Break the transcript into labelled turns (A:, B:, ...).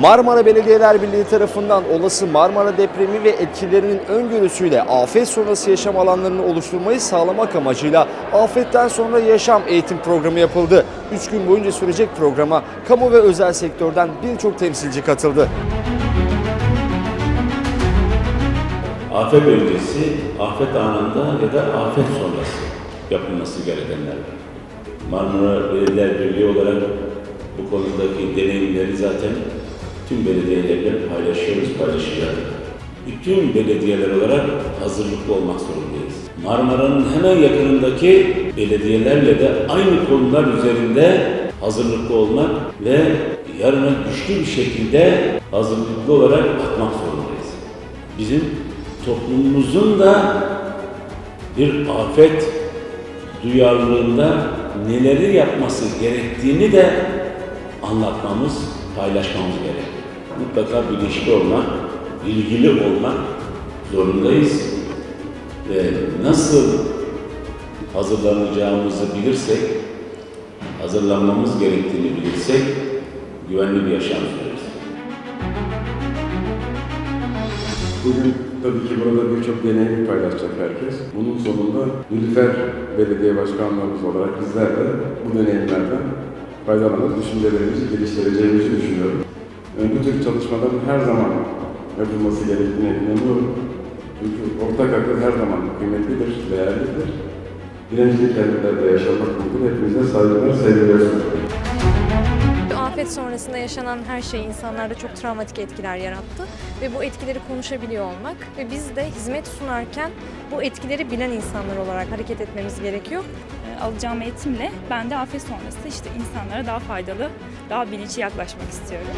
A: Marmara Belediyeler Birliği tarafından olası Marmara depremi ve etkilerinin öngörüsüyle afet sonrası yaşam alanlarını oluşturmayı sağlamak amacıyla afetten sonra yaşam eğitim programı yapıldı. 3 gün boyunca sürecek programa kamu ve özel sektörden birçok temsilci katıldı.
B: Afet öncesi, afet anında ya da afet sonrası yapılması gerekenler var. Marmara Belediyeler Birliği olarak bu konudaki deneyimleri zaten tüm belediyelerle paylaşıyoruz, paylaşacağız. Bütün belediyeler olarak hazırlıklı olmak zorundayız. Marmara'nın hemen yakınındaki belediyelerle de aynı konular üzerinde hazırlıklı olmak ve yarına güçlü bir şekilde hazırlıklı olarak bakmak zorundayız. Bizim toplumumuzun da bir afet duyarlılığında neleri yapması gerektiğini de anlatmamız, paylaşmamız gerek. Mutlaka bilinçli olmak, bilgili olmak zorundayız. Ve nasıl hazırlanacağımızı bilirsek, hazırlanmamız gerektiğini bilirsek güvenli bir yaşam süreriz.
C: Bugün tabii ki burada birçok deneyimi paylaşacak herkes. Bunun sonunda Nilüfer Belediye Başkanlarımız olarak bizler de bu deneyimlerden faydalanıp düşüncelerimizi geliştireceğimizi düşünüyorum. Bu tür çalışmaların her zaman yapılması gerektiğine inanıyorum. Çünkü ortak akıl her zaman kıymetlidir, değerlidir. Dirençli kentlerde yaşamak mümkün. Hepinize saygılar, sevgiler sunuyorum.
D: Afet sonrasında yaşanan her şey insanlarda çok travmatik etkiler yarattı ve bu etkileri konuşabiliyor olmak ve biz de hizmet sunarken bu etkileri bilen insanlar olarak hareket etmemiz gerekiyor.
E: E, alacağım eğitimle ben de afet sonrası işte insanlara daha faydalı, daha bilinçli yaklaşmak istiyorum.